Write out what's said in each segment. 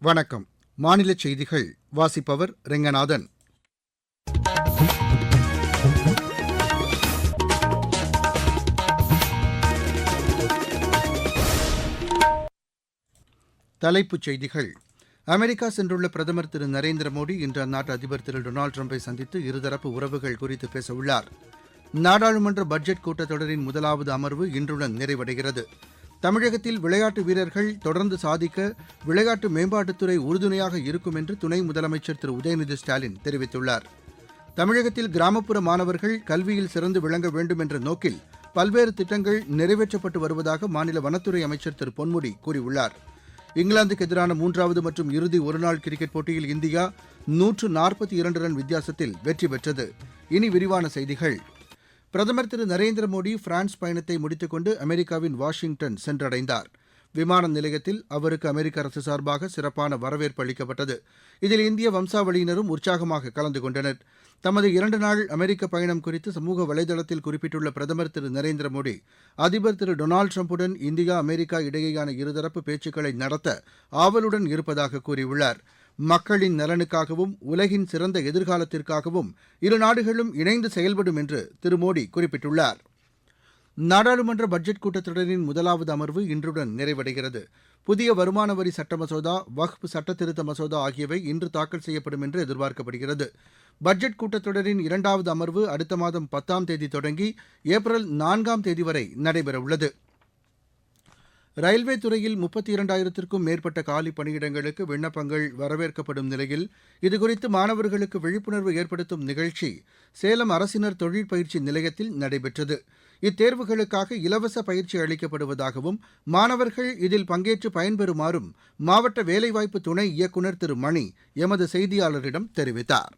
வணக்கம். மாநில செய்திகள் வாசிப்பவர் ரெங்கநாதன். தலைப்புச் செய்திகள். அமெரிக்கா சென்றுள்ள பிரதமர் திரு நரேந்திர மோடி இன்று அந்நாட்டு அதிபர் திரு டொனால்டு ட்ரம்பை சந்தித்து இருதரப்பு உறவுகள் குறித்து பேசவுள்ளார். நாடாளுமன்ற பட்ஜெட் கூட்டத்தொடரின் முதலாவது அமர்வு இன்றுடன் நிறைவடைகிறது. தமிழகத்தில் விளையாட்டு வீரர்கள் தொடர்ந்து சாதிக்க விளையாட்டு மேம்பாட்டுத்துறை உறுதுணையாக இருக்கும் என்று துணை முதலமைச்சர் திரு உதயநிதி ஸ்டாலின் தெரிவித்துள்ளார். தமிழகத்தில் கிராமப்புற மாணவர்கள் கல்வியில் சிறந்து விளங்க வேண்டும் என்ற நோக்கில் பல்வேறு திட்டங்கள் நிறைவேற்றப்பட்டு வருவதாக மாநில வனத்துறை அமைச்சர் திரு பொன்முடி கூறியுள்ளார். இங்கிலாந்துக்கு எதிரான மூன்றாவது மற்றும் இறுதி ஒருநாள் கிரிக்கெட் போட்டியில் இந்தியா நூற்று நாற்பத்தி இரண்டு ரன் வித்தியாசத்தில் வெற்றி பெற்றது. இனி விரிவான செய்திகள். பிரதமர் திரு நரேந்திர மோடி பிரான்ஸ் பயணத்தை முடித்துக்கொண்டு அமெரிக்காவின் வாஷிங்டன் சென்றடைந்தார். விமான நிலையத்தில் அவருக்கு அமெரிக்க அரசு சார்பாக சிறப்பான வரவேற்பு அளிக்கப்பட்டது. இதில் இந்திய வம்சாவளியினரும் உற்சாகமாக கலந்து கொண்டனர். தமது இரண்டு நாள் அமெரிக்க பயணம் குறித்து சமூக வலைதளத்தில் குறிப்பிட்டுள்ள பிரதமர் திரு நரேந்திர மோடி அதிபர் திரு டொனால்டு ட்ரம்புடன் இந்தியா அமெரிக்கா இடையேயான இருதரப்பு பேச்சுக்களை நடத்த ஆவலுடன் இருப்பதாக கூறியுள்ளார். மக்களின் நலனுக்காகவும் உலகின் சிறந்த எதிர்காலத்திற்காகவும் இரு நாடுகளும் இணைந்து செயல்படும் என்று திரு மோடி குறிப்பிட்டுள்ளார். நாடாளுமன்ற பட்ஜெட் கூட்டத்தொடரின் முதலாவது அமர்வு இன்றுடன் நிறைவடைகிறது. புதிய வருமான வரி சட்ட மசோதா வக்ஃப் சட்டத்திருத்த மசோதா ஆகியவை இன்று தாக்கல் செய்யப்படும் என்று எதிர்பார்க்கப்படுகிறது. பட்ஜெட் கூட்டத்தொடரின் இரண்டாவது அமர்வு அடுத்த மாதம் பத்தாம் தேதி தொடங்கி ஏப்ரல் நான்காம் தேதி வரை நடைபெறவுள்ளது. ரயில்வே துறையில் முப்பத்தி இரண்டாயிரத்திற்கும் மேற்பட்ட காலி பணியிடங்களுக்கு விண்ணப்பங்கள் வரவேற்கப்படும் நிலையில் இதுகுறித்து மாணவர்களுக்கு விழிப்புணர்வு ஏற்படுத்தும் நிகழ்ச்சி சேலம் அரசினர் தொழில் பயிற்சி நிலையத்தில் நடைபெற்றது. இத்தேர்வுகளுக்காக இலவச பயிற்சி அளிக்கப்படுவதாகவும் மாணவர்கள் இதில் பங்கேற்று பயன்பெறுமாறும் மாவட்ட வேலைவாய்ப்பு துணை இயக்குநர் திரு மணி எமது செய்தியாளரிடம் தெரிவித்தார்.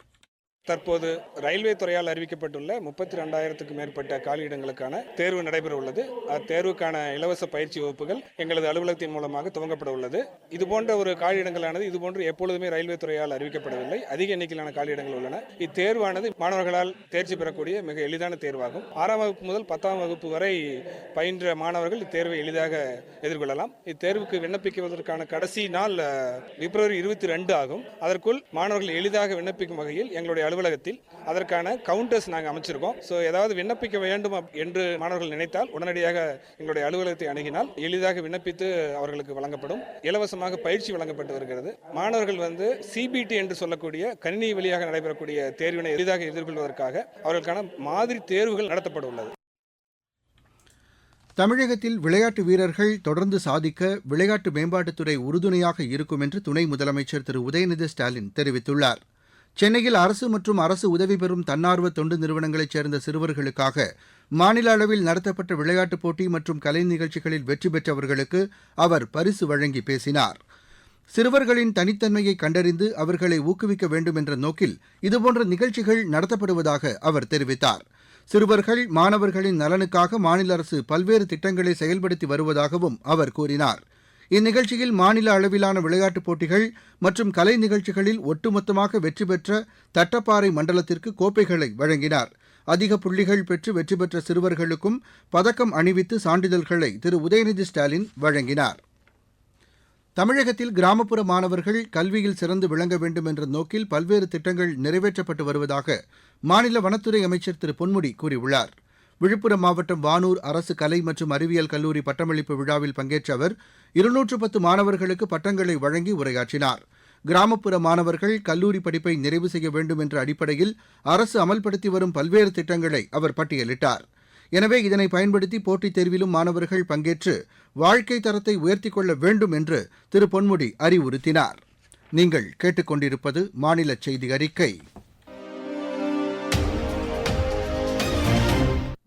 தற்போது ரயில்வே துறையால் அறிவிக்கப்பட்டுள்ள முப்பத்தி ரெண்டாயிரத்துக்கும் மேற்பட்ட காலியிடங்களுக்கான தேர்வு நடைபெற உள்ளது. அத்தேர்வுக்கான இலவச பயிற்சி வகுப்புகள் எங்களது அலுவலகத்தின் மூலமாக துவங்கப்பட உள்ளது. இதுபோன்ற ஒரு காலியிடங்களானது இதுபோன்று எப்பொழுதுமே ரயில்வே துறையால் அறிவிக்கப்படவில்லை. அதிக எண்ணிக்கையிலான காலியிடங்கள் உள்ளன. இத்தேர்வானது மாணவர்களால் தேர்ச்சி பெறக்கூடிய மிக எளிதான தேர்வாகும். ஆறாம் வகுப்பு முதல் பத்தாம் வகுப்பு வரை பயின்ற மாணவர்கள் இத்தேர்வை எளிதாக எதிர்கொள்ளலாம். இத்தேர்வுக்கு விண்ணப்பிக்குவதற்கான கடைசி நாள் பிப்ரவரி இருபத்தி ரெண்டு ஆகும். அதற்குள் மாணவர்கள் எளிதாக விண்ணப்பிக்கும் வகையில் எங்களுடைய அலுவலகத்தில் அதற்கான கவுண்டர்ஸ் நாங்கள் அமைச்சிருக்கோம். ஸோ ஏதாவது விண்ணப்பிக்க வேண்டும் என்று மாணவர்கள் நினைத்தால் உடனடியாக எங்களுடைய அலுவலகத்தை அணுகினால் எளிதாக விண்ணப்பித்து அவர்களுக்கு வழங்கப்படும். இலவசமாக பயிற்சி வழங்கப்பட்டு வருகிறது. மாணவர்கள் வந்து சிபிடி என்று சொல்லக்கூடிய கணினி வழியாக நடைபெறக்கூடிய தேர்வினை எளிதாக எதிர்கொள்வதற்காக அவர்களுக்கான மாதிரி தேர்வுகள் நடத்தப்பட உள்ளது. தமிழகத்தில் விளையாட்டு வீரர்கள் தொடர்ந்து சாதிக்க விளையாட்டு மேம்பாட்டுத்துறை உறுதுணையாக இருக்கும் என்று துணை முதலமைச்சர் திரு. உதயநிதி ஸ்டாலின் தெரிவித்துள்ளார். சென்னையில் அரசு மற்றும் அரசு உதவி பெறும் தன்னார்வ தொண்டு நிறுவனங்களைச் சேர்ந்த சிறுவர்களுக்காக மாநில அளவில் நடத்தப்பட்ட விளையாட்டுப் போட்டி மற்றும் கலை நிகழ்ச்சிகளில் வெற்றி பெற்றவர்களுக்கு அவர் பரிசு வழங்கி பேசினார். சிறுவர்களின் தனித்தன்மையை கண்டறிந்து அவர்களை ஊக்குவிக்க வேண்டும் என்ற நோக்கில் இதுபோன்ற நிகழ்ச்சிகள் நடத்தப்படுவதாக அவர் தெரிவித்தார். சிறுவர்கள் மாணவர்களின் நலனுக்காக மாநில அரசு பல்வேறு திட்டங்களை செயல்படுத்தி வருவதாகவும் அவர் கூறினார். இந்நிகழ்ச்சியில் மாநில அளவிலான விளையாட்டுப் போட்டிகள் மற்றும் கலை நிகழ்ச்சிகளில் ஒட்டுமொத்தமாக வெற்றி பெற்ற தட்டப்பாறை மண்டலத்திற்கு கோப்பைகளை வழங்கினார். அதிக புள்ளிகள் பெற்று வெற்றி பெற்ற சிறுவர்களுக்கும் பதக்கம் அணிவித்து சான்றிதழ்களை திரு. உதயநிதி ஸ்டாலின் வழங்கினார். தமிழகத்தில் கிராமப்புற மாணவர்கள் கல்வியில் சிறந்து விளங்க வேண்டும் என்ற நோக்கில் பல்வேறு திட்டங்கள் நிறைவேற்றப்பட்டு வருவதாக மாநில வனத்துறை அமைச்சர் திரு. பொன்முடி கூறியுள்ளார். விழுப்புரம் மாவட்டம் வானூர் அரசு கலை மற்றும் அறிவியல் கல்லூரி பட்டமளிப்பு விழாவில் பங்கேற்ற அவர் இருநூற்று பத்து மாணவர்களுக்கு பட்டங்களை வழங்கி உரையாற்றினார். கிராமப்புற மாணவர்கள் கல்லூரி படிப்பை நிறைவு செய்ய வேண்டும் என்ற அடிப்படையில் அரசு அமல்படுத்தி வரும் பல்வேறு திட்டங்களை அவர் பட்டியலிட்டார். எனவே இதனை பயன்படுத்தி போட்டித் தேர்விலும் மாணவர்கள் பங்கேற்று வாழ்க்கை தரத்தை உயர்த்திக் கொள்ள வேண்டும் என்று திரு பொன்முடி அறிவுறுத்தினார். நீங்கள் கேட்டுக்கொண்டிருப்பது மாநில செய்தி அறிக்கை.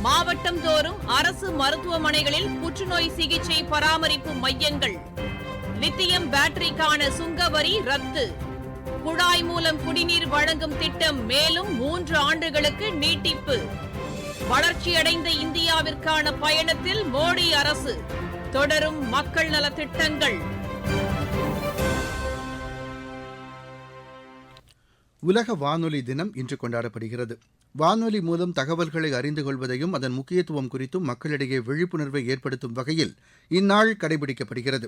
மாவட்டம் தோறும் அரசு மருத்துவமனைகளில் புற்றுநோய் சிகிச்சை பராமரிப்பு மையங்கள். லித்தியம் பேட்டரிக்கான சுங்கவரி ரத்து. குழாய் மூலம் குடிநீர் வழங்கும் திட்டம் மேலும் மூன்று ஆண்டுகளுக்கு நீட்டிப்பு. வளர்ச்சியடைந்த இந்தியாவிற்கான பயணத்தில் மோடி அரசு. தொடரும் மக்கள் நலத்திட்டங்கள் உலக வானொலி தினம் இன்று கொண்டாடப்படுகிறது. வானொலி மூலம் தகவல்களை அறிந்து கொள்வதையும் அதன் முக்கியத்துவம் குறித்தும் மக்களிடையே விழிப்புணர்வை ஏற்படுத்தும் வகையில் இந்நாள் கடைபிடிக்கப்படுகிறது.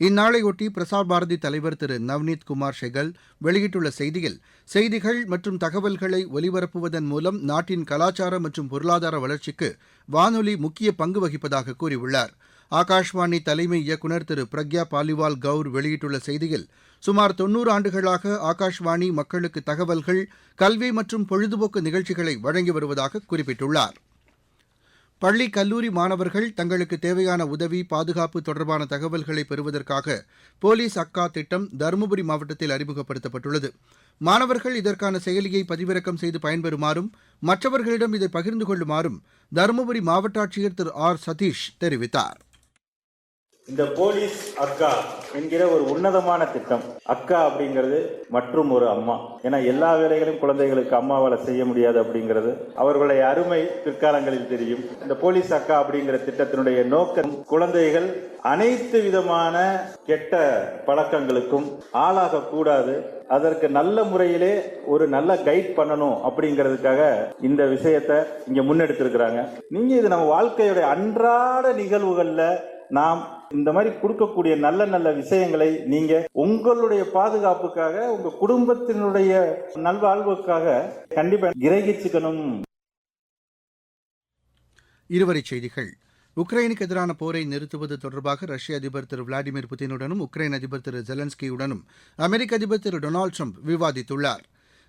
இந்நாளையொட்டி பிரசார் பாரதி தலைவர் திரு நவ்னீத் குமார் ஷெகல் வெளியிட்டுள்ள செய்தியில் செய்திகள் மற்றும் தகவல்களை ஒலிபரப்புவதன் மூலம் நாட்டின் கலாச்சார மற்றும் பொருளாதார வளர்ச்சிக்கு வானொலி முக்கிய பங்கு வகிப்பதாக கூறியுள்ளார். ஆகாஷ்வாணி தலைமை இயக்குநர் திரு பிரக்யா பாலிவால் கவுர் வெளியிட்டுள்ள செய்தியில் சுமார் தொன்னூறு ஆண்டுகளாக ஆகாஷ்வாணி மக்களுக்கு தகவல்கள் கல்வி மற்றும் பொழுதுபோக்கு நிகழ்ச்சிகளை வழங்கி வருவதாக குறிப்பிட்டுள்ளார். பள்ளி கல்லூரி மாணவர்கள் தங்களுக்கு தேவையான உதவி பாதுகாப்பு தொடர்பான தகவல்களை பெறுவதற்காக போலீஸ் அக்கா திட்டம் தருமபுரி மாவட்டத்தில் அறிமுகப்படுத்தப்பட்டுள்ளது. மாணவர்கள் இதற்கான செயலியை பதிவிறக்கம் செய்து பயன்பெறுமாறும் மற்றவர்களிடம் இதை பகிர்ந்து கொள்ளுமாறும் தருமபுரி மாவட்ட ஆட்சியர் திரு ஆர் சதீஷ் தெரிவித்தார். இந்த போலீஸ் அக்கா என்கிற ஒரு உன்னதமான திட்டம். அக்கா அப்படிங்கிறது மற்றும் ஒரு அம்மா. ஏன்னா எல்லா வேலைகளையும் குழந்தைகளுக்கு அம்மாவால் செய்ய முடியாது அப்படிங்கிறது அவர்களுடைய அருமை பிற்காலங்களில் தெரியும். இந்த போலீஸ் அக்கா அப்படிங்கிற திட்டத்தினுடைய நோக்கம் குழந்தைகள் அனைத்து விதமான கெட்ட பழக்கங்களுக்கும் ஆளாக கூடாது. அதற்கு நல்ல முறையிலே ஒரு நல்ல கைட் பண்ணணும் அப்படிங்கிறதுக்காக இந்த விஷயத்தை இங்க முன்னெடுத்திருக்கிறாங்க. நீங்க இது நம்ம வாழ்க்கையுடைய அன்றாட நிகழ்வுகளில் நாம் இந்த மாதிரி கொடுக்கக்கூடிய நல்ல நல்ல விஷயங்களை நீங்க உங்களுடைய பாதுகாப்புக்காக உங்க குடும்பத்தினுடைய நல்வாழ்வுக்காக கண்டிப்பா கிரகிச்சுக்கணும். இருவரி செய்திகள். உக்ரைனுக்கு எதிரான போரை நிறுத்துவது தொடர்பாக ரஷ்ய அதிபர் திரு விளாடிமிர் புதினுடனும் உக்ரைன் அதிபர் திரு ஜெலன்ஸ்கியுடனும் அமெரிக்க அதிபர் திரு டொனால்டு ட்ரம்ப் விவாதித்துள்ளார்.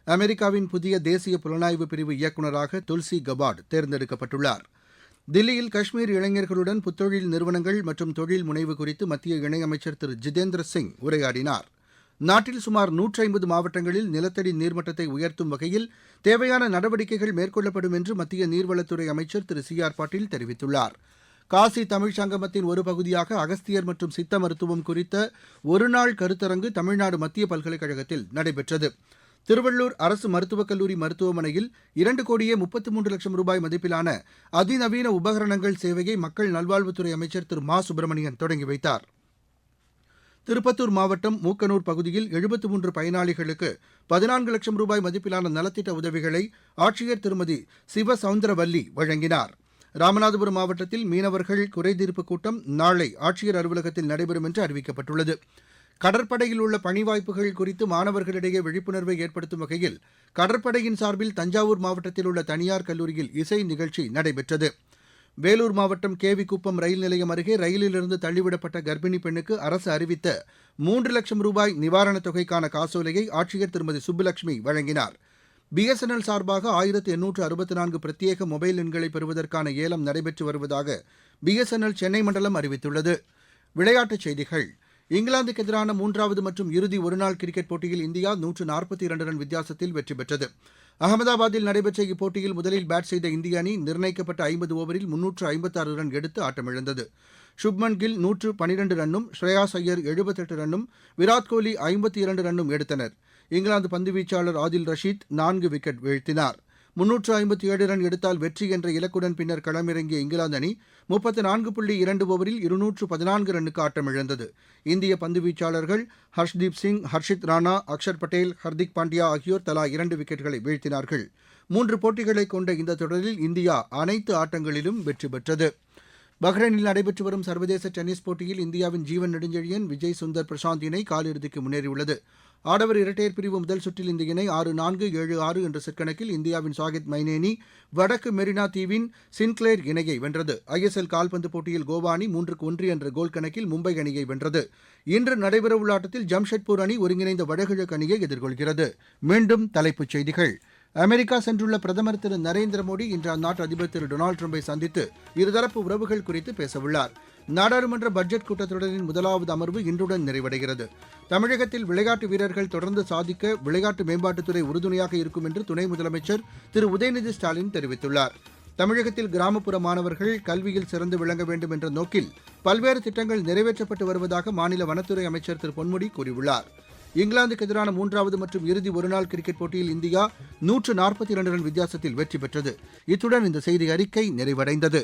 அமெரிக்காவின் புதிய தேசிய புலனாய்வு பிரிவு இயக்குநராக துல்சி கபாட் தேர்ந்தெடுக்கப்பட்டுள்ளார். தில்லியில் காஷ்மீர் இளைஞர்களுடன் புத்தொழில் நிறுவனங்கள் மற்றும் தொழில் முனைவு குறித்து மத்திய இணையமைச்சர் திரு ஜிதேந்திர சிங் உரையாடினார். நாட்டில் சுமார் நூற்றி ஐம்பது மாவட்டங்களில் நிலத்தடி நீர்மட்டத்தை உயர்த்தும் வகையில் தேவையான நடவடிக்கைகள் மேற்கொள்ளப்படும் என்று மத்திய நீர்வளத்துறை அமைச்சர் திரு சி ஆர் பாட்டீல் தெரிவித்துள்ளார். காசி தமிழ் சங்கமத்தின் ஒரு பகுதியாக அகஸ்தியர் மற்றும் சித்த மருத்துவம் குறித்த ஒருநாள் கருத்தரங்கு தமிழ்நாடு மத்திய பல்கலைக்கழகத்தில் நடைபெற்றது. திருவள்ளூர் அரசு மருத்துவக் கல்லூரி மருத்துவமனையில் இரண்டு கோடியே முப்பத்து மூன்று லட்சம் ரூபாய் மதிப்பிலான அதிநவீன உபகரணங்கள் சேவையை மக்கள் நல்வாழ்வுத்துறை அமைச்சர் திரு மா சுப்பிரமணியன் தொடங்கி வைத்தார். திருப்பத்தூர் மாவட்டம் மூக்கனூர் பகுதியில் எழுபத்து மூன்று பயனாளிகளுக்கு பதினான்கு லட்சம் ரூபாய் மதிப்பிலான நலத்திட்ட உதவிகளை ஆட்சியர் திருமதி சிவ சவுந்தரவல்லி வழங்கினார். ராமநாதபுரம் மாவட்டத்தில் மீனவர்கள் குறைதீர்ப்பு கூட்டம் நாளை ஆட்சியர் அலுவலகத்தில் நடைபெறும் என்று அறிவிக்கப்பட்டுள்ளது. கடற்படையில் உள்ள பணி வாய்ப்புகள் குறித்து மாணவர்களிடையே விழிப்புணர்வை ஏற்படுத்தும் வகையில் கடற்படையின் சார்பில் தஞ்சாவூர் மாவட்டத்தில் உள்ள தனியார் கல்லூரியில் இசை நிகழ்ச்சி நடைபெற்றது. வேலூர் மாவட்டம் கேவிக்குப்பம் ரயில் நிலையம் அருகே ரயிலிலிருந்து தள்ளிவிடப்பட்ட கர்ப்பிணி பெண்ணுக்கு அரசு அறிவித்த மூன்று லட்சம் ரூபாய் நிவாரணத் தொகைக்கான காசோலையை ஆட்சியர் திருமதி சுப்புலட்சுமி வழங்கினார். பிஎஸ்என்எல் சார்பாக ஆயிரத்து எண்ணூற்று அறுபத்தி நான்கு பிரத்யேக மொபைல் எண்களை பெறுவதற்கான ஏலம் நடைபெற்று வருவதாக பிஎஸ்என்எல் சென்னை மண்டலம் அறிவித்துள்ளது. விளையாட்டுச் செய்திகள். இங்கிலாந்துக்கு எதிரான மூன்றாவது மற்றும் இறுதி ஒருநாள் கிரிக்கெட் போட்டியில் இந்தியா நூற்று நாற்பத்தி இரண்டு ரன் வித்தியாசத்தில் வெற்றி பெற்றது. அகமதாபாத்தில் நடைபெற்ற இப்போட்டியில் முதலில் பேட் செய்த இந்திய அணி நிர்ணயிக்கப்பட்ட ஐம்பது ஓவரில் முன்னூற்று ஐம்பத்தாறு ரன் எடுத்து ஆட்டமிழந்தது. சுப்மன் கில் நூற்று பனிரெண்டு ரன்னும் ஸ்ரேயாஸ் ஐயர் எழுபத்தெட்டு ரன்னும் விராட் கோலி ஐம்பத்தி இரண்டு ரன்னும் எடுத்தனர். இங்கிலாந்து பந்துவீச்சாளர் ஆதில் ரஷீத் நான்கு விக்கெட் வீழ்த்தினார். முன்னூற்று ஐம்பத்தி ஏழு ரன் எடுத்தால் வெற்றி என்ற இலக்குடன் பின்னர் களமிறங்கிய இங்கிலாந்து அணி முப்பத்து நான்கு புள்ளி இரண்டு ஓவரில் இருநூற்று பதினான்கு ரன்னுக்கு ஆட்டமிழந்தது இந்திய பந்துவீச்சாளர்கள் ஹர்ஷ்தீப் சிங் ஹர்ஷித் ராணா அக்ஷர் பட்டேல் ஹர்திக் பாண்டியா ஆகியோர் தலா இரண்டு விக்கெட்டுகளை வீழ்த்தினார்கள். மூன்று போட்டிகளை கொண்ட இந்த தொடரில் இந்தியா அனைத்து ஆட்டங்களிலும் வெற்றி பெற்றது. பஹ்ரைனில் நடைபெற்று வரும் சர்வதேச டென்னிஸ் போட்டியில் இந்தியாவின் ஜீவன் நெடுஞ்செழியன் விஜய் சுந்தர் பிரசாந்த் இணை காலிறுதிக்கு முன்னேறியுள்ளது. ஆடவர் இரட்டையர் பிரிவு முதல் சுற்றில் இந்த இணை ஆறு நான்கு ஏழு ஆறு என்ற செட் கணக்கில் இந்தியாவின் சாகித் மைனேனி வடக்கு மெரினா தீவின் சின்க்ளேர் இணையை வென்றது. ஐஎஸ்எல் கால்பந்து போட்டியில் கோவா அணி மூன்றுக்கு ஒன்று என்ற கோல் கணக்கில் மும்பை அணியை வென்றது. இன்று நடைபெறவுள்ள ஆட்டத்தில் ஜம்ஷெட்பூர் அணி ஒருங்கிணைந்த வடகிழக்கு அணியை எதிர்கொள்கிறது. மீண்டும் தலைப்புச் செய்திகள். அமெரிக்கா சென்றுள்ள பிரதமர் திரு நரேந்திர மோடி இன்று அந்நாட்டு அதிபர் திரு டொனால்டு ட்ரம்பை சந்தித்து இருதரப்பு உறவுகள் குறித்து பேசவுள்ளார். நாடாளுமன்ற பட்ஜெட் கூட்டத்தொடரின் முதலாவது அமர்வு இன்றுடன் நிறைவடைகிறது. தமிழகத்தில் விளையாட்டு வீரர்கள் தொடர்ந்து சாதிக்க விளையாட்டு மேம்பாட்டுத்துறை உறுதுணையாக இருக்கும் என்று துணை முதலமைச்சர் திரு உதயநிதி ஸ்டாலின் தெரிவித்துள்ளார். தமிழகத்தில் கிராமப்புற மாணவர்கள் கல்வியில் சிறந்து விளங்க வேண்டும் என்ற நோக்கில் பல்வேறு திட்டங்கள் நிறைவேற்றப்பட்டு வருவதாக மாநில வனத்துறை அமைச்சர் திரு பொன்முடி கூறியுள்ளார். இங்கிலாந்துக்கு எதிரான மூன்றாவது மற்றும் இறுதி ஒருநாள் கிரிக்கெட் போட்டியில் இந்தியா நூற்று நாற்பத்தி இரண்டு ரன் வித்தியாசத்தில் வெற்றி பெற்றது. இத்துடன் இந்த செய்தி அறிக்கை நிறைவடைந்தது.